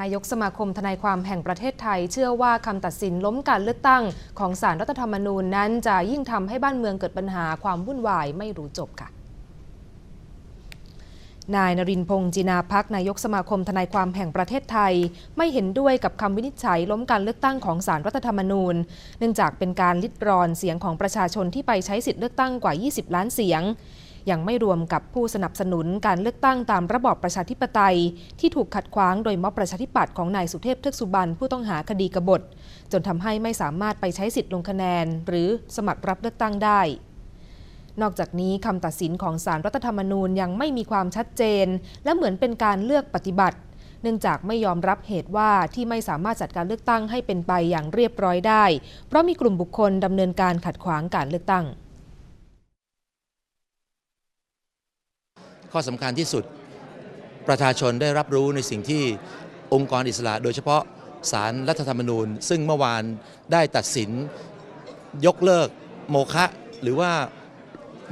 นายกสมาคมทนายความแห่งประเทศไทย เชื่อว่าคำตัดสินล้มการเลือกตั้งของสารรัฐธรรมนูญนั้นจะยิ่งทำให้บ้านเมืองเกิดปัญหาความวุ่นวายไม่รู้จบค่ะนายนรินพงษ์จินาพักนายกสมาคมทนายความแห่งประเทศไทย ไม่เห็นด้วยกับคำวินิจฉัยล้มการเลือกตั้งของสารรัฐธรรมนูญ เนื่องจากเป็นการลิดรอนเสียงของประชาชนที่ไปใช้สิทธิเลือกตั้งกว่า 20 ล้านเสียง ยังไม่รวมกับผู้สนับสนุนการเลือกตั้งตามระบอบประชาธิปไตย ที่ถูกขัดขวางโดยม็อบประชาธิปัตย์ของนายสุเทพเทือกสุบรรณผู้ต้องหาคดีกบฏ จนทำให้ไม่สามารถไปใช้สิทธิ์ลงคะแนน หรือสมัครรับเลือกตั้งได้นอกจากนี้คำตัดสินของสารรัฐธรรมนูญยังไม่มีความชัดเจน และเหมือนเป็นการเลือกปฏิบัติ เนื่องจากไม่ยอมรับเหตุว่าที่ไม่สามารถจัดการเลือกตั้งให้เป็นไปอย่างเรียบร้อยได้ เพราะมีกลุ่มบุคคลดำเนินการขัดขวางการเลือกตั้ง ข้อสำคัญที่สุด ประชาชนได้รับรู้ในสิ่งที่องค์กรอิสระ โดยเฉพาะสารรัฐธรรมนูญ ซึ่งเมื่อวานได้ตัดสินยกเลิกโมฆะหรือว่า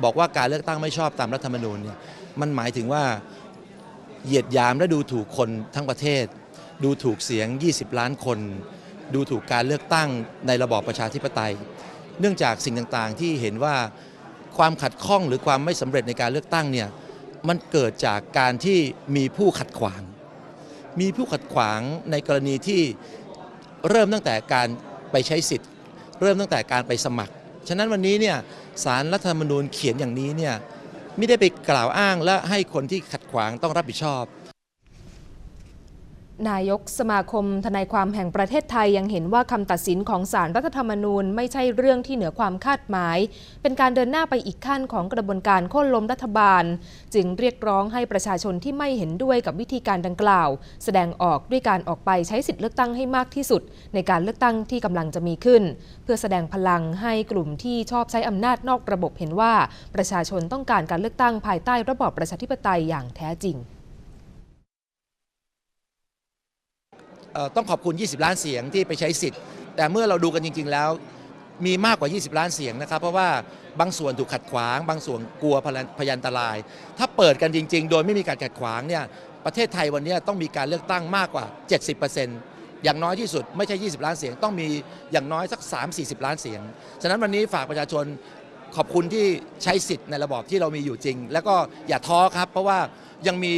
บอกว่าการเลือกตั้งไม่ชอบตามรัฐธรรมนูญเนี่ยมันหมายถึงว่าเหยียดยามและดูถูกคนทั้งประเทศ ดูถูกเสียง 20 ล้านคน ดูถูกการเลือกตั้งในระบอบประชาธิปไตย เนื่องจากสิ่งต่างๆที่เห็นว่าความขัดข้องหรือความไม่สำเร็จในการเลือกตั้งเนี่ย มันเกิดจากการที่มีผู้ขัดขวาง มีผู้ขัดขวางในกรณีที่เริ่มตั้งแต่การไปใช้สิทธิ์ เริ่มตั้งแต่การไปสมัคร ฉะนั้นวันนี้เนี่ยสารรัฐธรรมนูญเขียนอย่างนี้เนี่ยไม่ได้ไปกล่าวอ้างและให้คนที่ขัดขวางต้องรับผิดชอบ นายกสมาคมทนายความแห่งประเทศไทยยังเห็นว่าคำตัดสินของสารรัฐธรรมนูญไม่ใช่เรื่องที่เหนือความคาดหมาย เป็นการเดินหน้าไปอีกขั้นของกระบวนการโค่นล้มรัฐบาล จึงเรียกร้องให้ประชาชนที่ไม่เห็นด้วยกับวิธีการดังกล่าว แสดงออกด้วยการออกไปใช้สิทธิเลือกตั้งให้มากที่สุด ในการเลือกตั้งที่กำลังจะมีขึ้น เพื่อแสดงพลังให้กลุ่มที่ชอบใช้อำนาจนอกระบบเห็นว่า ประชาชนต้องการการเลือกตั้งภายใต้ระบอบประชาธิปไตยอย่างแท้จริง เอ่อ ต้องขอบคุณ 20 ล้านเสียงที่ไปใช้สิทธิ์ แต่เมื่อเราดูกันจริง ๆ แล้ว มีมากกว่า 20 ล้านเสียงนะครับ เพราะว่าบางส่วนถูกขัดขวาง บางส่วนกลัวพพยันตราย ถ้าเปิดกันจริง ๆ โดยไม่มีการขัดขวางเนี่ยประเทศไทยวันนี้ต้องมีการเลือกตั้งมากกว่า 70%อย่างน้อยที่สุดไม่ใช่ 20 ล้านเสียงต้องมีอย่างน้อยสัก 3-40 ล้านเสียง ฉะนั้นวันนี้ฝากประชาชนขอบคุณที่ใช้สิทธิ์ในระบอบที่เรามีอยู่จริง แล้วก็อย่าท้อครับ เพราะว่ายังมี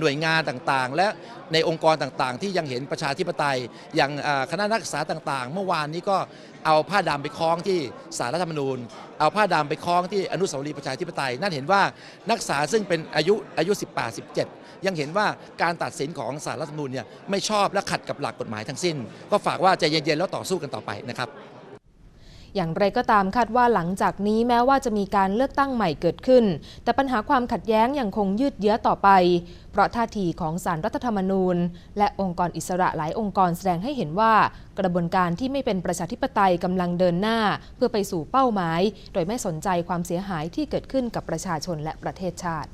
หน่วยงานต่างๆ และในองค์กรต่างๆ ที่ยังเห็นประชาธิปไตย อย่างคณะนักศึกษาต่างๆ เมื่อวานนี้ก็เอาผ้าดำไปคล้องที่สารรัฐธรรมนูญ เอาผ้าดำไปคล้องที่อนุสาวรีย์ประชาธิปไตย นั่นเห็นว่านักศึกษาซึ่งเป็นอายุอายุ 18 17 ยังเห็นว่าการตัดสินของสารรัฐธรรมนูญเนี่ยไม่ชอบและขัดกับหลักกฎหมายทั้งสิ้น ก็ฝากว่าใจเย็นๆแล้วต่อสู้กันต่อไปนะครับ อย่างไรก็ตามคาดว่าหลังจากนี้แม้ว่าจะมีการเลือกตั้งใหม่เกิดขึ้น แต่ปัญหาความขัดแย้งยังคงยืดเยื้อต่อไป เพราะท่าทีของสารรัฐธรรมนูญ และองค์กรอิสระหลายองค์กรแสดงให้เห็นว่า กระบวนการที่ไม่เป็นประชาธิปไตยกำลังเดินหน้า เพื่อไปสู่เป้าหมาย โดยไม่สนใจความเสียหายที่เกิดขึ้นกับประชาชนและประเทศชาติ